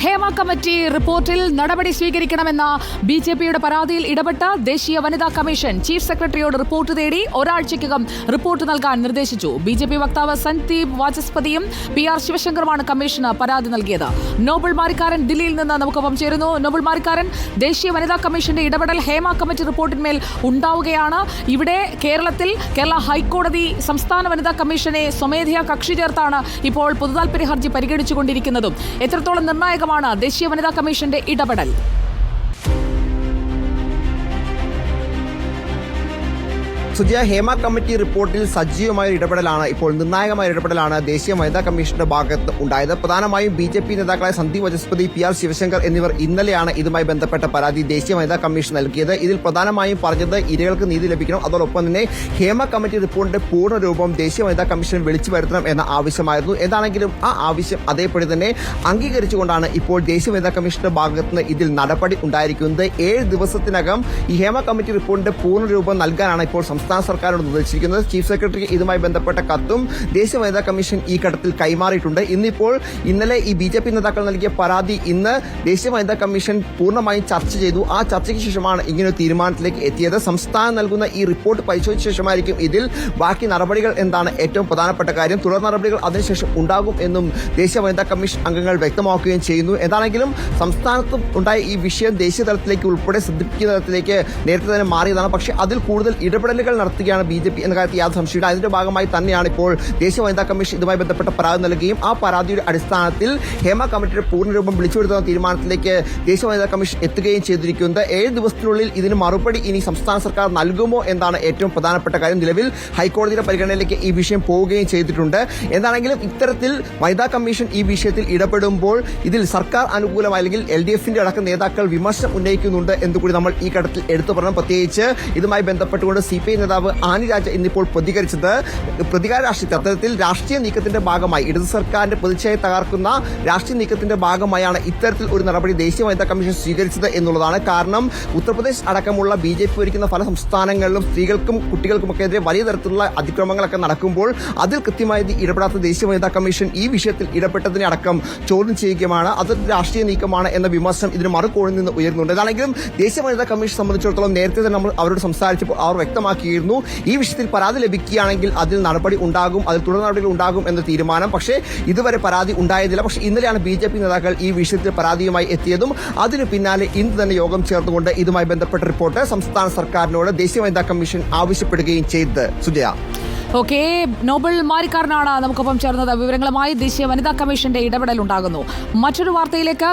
Hema committee റിപ്പോർട്ടിൽ നടപടി സ്വീകരിക്കണമെന്ന B J പിയുടെ പരാതിയിൽ ഇടപെട്ട ദേശീയ വനിതാ കമ്മീഷൻ ചീഫ് സെക്രട്ടറിയോട് റിപ്പോർട്ട് തേടി ഒരാഴ്ചയ്ക്കകം റിപ്പോർട്ട് നൽകാൻ നിർദ്ദേശിച്ചു. ബി ജെ പി വക്താവ് സന്ദീപ് വാചസ്പതിയും പി ആർ ശിവശങ്കറുമാണ് കമ്മീഷന് പരാതി നൽകിയത്. നോബൽ മാരിക്കാരൻ ദില്ലിയിൽ നിന്ന് നമുക്കൊപ്പം ചേരുന്നു. നോബൽ മാരിക്കാരൻ ദേശീയ വനിതാ കമ്മീഷന്റെ ഇടപെടൽ ഹേമ കമ്മിറ്റി റിപ്പോർട്ടിന്മേൽ ഉണ്ടാവുകയാണ്. ഇവിടെ കേരളത്തിൽ കേരള ഹൈക്കോടതി സംസ്ഥാന വനിതാ കമ്മീഷനെ സ്വമേധയാ കക്ഷി ചേർത്താണ് ഇപ്പോൾ പൊതുതാൽപര്യ ഹർജി പരിഗണിച്ചുകൊണ്ടിരിക്കുന്നതും. എത്രത്തോളം നിർണായകമാണ് ദേശീയ വനിതാ കമ്മീഷന്റെ ഇടപെടൽ. സുജയ ഹേമ കമ്മിറ്റി റിപ്പോർട്ടിൽ സജീവമായ ഇടപെടലാണ്. ഇപ്പോൾ നിർണായകമായ ഇടപെടലാണ് ദേശീയ വനിതാ കമ്മീഷന്റെ ഭാഗത്ത് ഉണ്ടായത്. പ്രധാനമായും ബി ജെ പി നേതാക്കളായ സന്ദീപ് വചസ്പതി പി ആർ ശിവശങ്കർ എന്നിവർ ഇന്നലെയാണ് ഇതുമായി ബന്ധപ്പെട്ട പരാതി ദേശീയ വനിതാ കമ്മീഷൻ നൽകിയത്. ഇതിൽ പ്രധാനമായും പറഞ്ഞത് ഇരകൾക്ക് നീതി ലഭിക്കണം. അതോടൊപ്പം തന്നെ ഹേമ കമ്മിറ്റി റിപ്പോർട്ടിന്റെ പൂർണ രൂപം ദേശീയ വനിതാ കമ്മീഷൻ വിളിച്ചു വരുത്തണം എന്ന ആവശ്യമായിരുന്നു. എന്താണെങ്കിലും ആ ആവശ്യം അതേപടി തന്നെ അംഗീകരിച്ചുകൊണ്ടാണ് ഇപ്പോൾ ദേശീയ വനിതാ കമ്മീഷന്റെ ഭാഗത്ത് നിന്ന് ഇതിൽ നടപടി ഉണ്ടായിരിക്കുന്നത്. ഏഴ് ദിവസത്തിനകം ഈ ഹേമ കമ്മിറ്റി റിപ്പോർട്ടിന്റെ പൂർണ രൂപം നൽകാനാണ് ഇപ്പോൾ സംസ്ഥാന സർക്കാരിനോട് നിർദ്ദേശിക്കുന്നത് ചീഫ് സെക്രട്ടറി ഇതുമായി ബന്ധപ്പെട്ട കത്തും ദേശീയ വനിതാ കമ്മീഷൻ ഈ ഘട്ടത്തിൽ കൈമാറിയിട്ടുണ്ട്. ഇന്നിപ്പോൾ ഇന്നലെ ഈ ബി ജെ പി നേതാക്കൾ നൽകിയ പരാതി ഇന്ന് ദേശീയ വനിതാ കമ്മീഷൻ പൂർണമായും ചർച്ച ചെയ്തു. ആ ചർച്ചയ്ക്ക് ശേഷമാണ് ഇങ്ങനൊരു തീരുമാനത്തിലേക്ക് എത്തിയത്. സംസ്ഥാനം നൽകുന്ന ഈ റിപ്പോർട്ട് പരിശോധിച്ച ശേഷമായിരിക്കും ഇതിൽ ബാക്കി നടപടികൾ എന്താണ് ഏറ്റവും പ്രധാനപ്പെട്ട കാര്യം. തുടർ നടപടികൾ അതിനുശേഷം ഉണ്ടാകും എന്നും ദേശീയ വനിതാ കമ്മീഷൻ അംഗങ്ങൾ വ്യക്തമാക്കുകയും ചെയ്യുന്നു. എന്താണെങ്കിലും സംസ്ഥാനത്ത് ഉണ്ടായ ഈ വിഷയം ദേശീയ തലത്തിലേക്ക് ഉൾപ്പെടെ ശ്രദ്ധിപ്പിക്കുന്ന തലത്തിലേക്ക് നേരത്തെ തന്നെ മാറിയതാണ്. പക്ഷേ അതിൽ കൂടുതൽ ഇടപെടലുകൾ നടത്തുകയാണ് ബി ജെ പി എന്ന കാര്യത്തിൽ യാതൊരു സംശയമില്ല അതിന്റെ ഭാഗമായി തന്നെയാണ് ഇപ്പോൾ ദേശീയ വനിതാ കമ്മീഷൻ ഇതുമായി ബന്ധപ്പെട്ട പരാതി നൽകുകയും ആ പരാതിയുടെ അടിസ്ഥാനത്തിൽ ഹേമ കമ്മിറ്റിയുടെ പൂർണരൂപം വിളിച്ചുവരുത്തുന്ന തീരുമാനത്തിലേക്ക് ദേശീയ വനിതാ കമ്മീഷൻ എത്തുകയും ചെയ്തിരിക്കുന്നത്. ഏഴ് ദിവസത്തിനുള്ളിൽ ഇതിന് മറുപടി ഇനി സംസ്ഥാന സർക്കാർ നൽകുമോ എന്നാണ് ഏറ്റവും പ്രധാനപ്പെട്ട കാര്യം. നിലവിൽ ഹൈക്കോടതിയുടെ പരിഗണനയിലേക്ക് ഈ വിഷയം പോവുകയും ചെയ്തിട്ടുണ്ട്. എന്താണെങ്കിലും ഇത്തരത്തിൽ വനിതാ കമ്മീഷൻ ഈ വിഷയത്തിൽ ഇടപെടുമ്പോൾ ഇതിൽ സർക്കാർ അനുകൂലമായി അല്ലെങ്കിൽ എൽ ഡി എഫിന്റെ അടക്കം നേതാക്കൾ വിമർശനം ഉന്നയിക്കുന്നുണ്ട് എന്നുകൂടി നമ്മൾ ഈ ഘട്ടത്തിൽ എടുത്തു പറഞ്ഞു പ്രത്യേകിച്ച് ഇതുമായി ബന്ധപ്പെട്ടുകൊണ്ട് സി പി ഐ നേതാവ് ആനി രാജ ഇന്നിപ്പോൾ പ്രതികരിച്ചത്. പ്രതികാര രാഷ്ട്രീയത്തിൽ അത്തരത്തിൽ രാഷ്ട്രീയ നീക്കത്തിന്റെ ഭാഗമായി ഇടതു സർക്കാരിന്റെ പ്രതിച്ഛയെ തകർക്കുന്ന രാഷ്ട്രീയ നീക്കത്തിന്റെ ഭാഗമായാണ് ഇത്തരത്തിൽ ഒരു നടപടി ദേശീയ വനിതാ കമ്മീഷൻ സ്വീകരിച്ചത് എന്നുള്ളതാണ്. കാരണം ഉത്തർപ്രദേശ് അടക്കമുള്ള ബി ജെ പി ഭരിക്കുന്ന പല സംസ്ഥാനങ്ങളിലും സ്ത്രീകൾക്കും കുട്ടികൾക്കുമൊക്കെ എതിരെ വലിയ തരത്തിലുള്ള അതിക്രമങ്ങളൊക്കെ നടക്കുമ്പോൾ അതിൽ കൃത്യമായി ഇടപെടാത്ത ദേശീയ വനിതാ കമ്മീഷൻ ഈ വിഷയത്തിൽ ഇടപെട്ടതിനെ അടക്കം ചോദ്യം ചെയ്യുകയാണ് അതൊരു രാഷ്ട്രീയ നീക്കമാണ് എന്ന വിമർശനം ഇതിന് മറുകോണിൽ നിന്ന് ഉയർന്നുണ്ട് ഇതാണെങ്കിലും ദേശീയ വനിതാ കമ്മീഷൻ സംബന്ധിച്ചിടത്തോളം നേരത്തെ തന്നെ നമ്മൾ അവരോട് സംസാരിച്ചപ്പോൾ അവർ വ്യക്തമാക്കിയിരുന്നു ഈ വിഷയത്തിൽ പരാതി ലഭിക്കുകയാണെങ്കിൽ അതിൽ നടപടി ഉണ്ടാകും അതിൽ തുടർ നടപടികൾ ഉണ്ടാകും എന്ന തീരുമാനം. പക്ഷേ ഇതുവരെ പരാതി ഉണ്ടായതില്ല. പക്ഷേ ഇന്നലെയാണ് ബി നേതാക്കൾ ഈ വിഷയത്തിൽ പരാതിയുമായി എത്തിയതും അതിനു പിന്നാലെ ഇന്ന് തന്നെ യോഗം ചേർന്നുകൊണ്ട് ഇതുമായി ബന്ധപ്പെട്ട റിപ്പോർട്ട് സംസ്ഥാന സർക്കാരിനോട് ദേശീയ വനിതാ കമ്മീഷൻ ആവശ്യപ്പെടുകയും ചെയ്ത് സുജയ. ഓക്കെ നോബൽ മാരിക്കാരനാണ് നമുക്കൊപ്പം ചേർന്നത്. വിവരങ്ങളുമായി ദേശീയ വനിതാ കമ്മീഷന്റെ ഇടപെടൽ ഉണ്ടാകുന്നു മറ്റൊരു വാർത്തയിലേക്ക്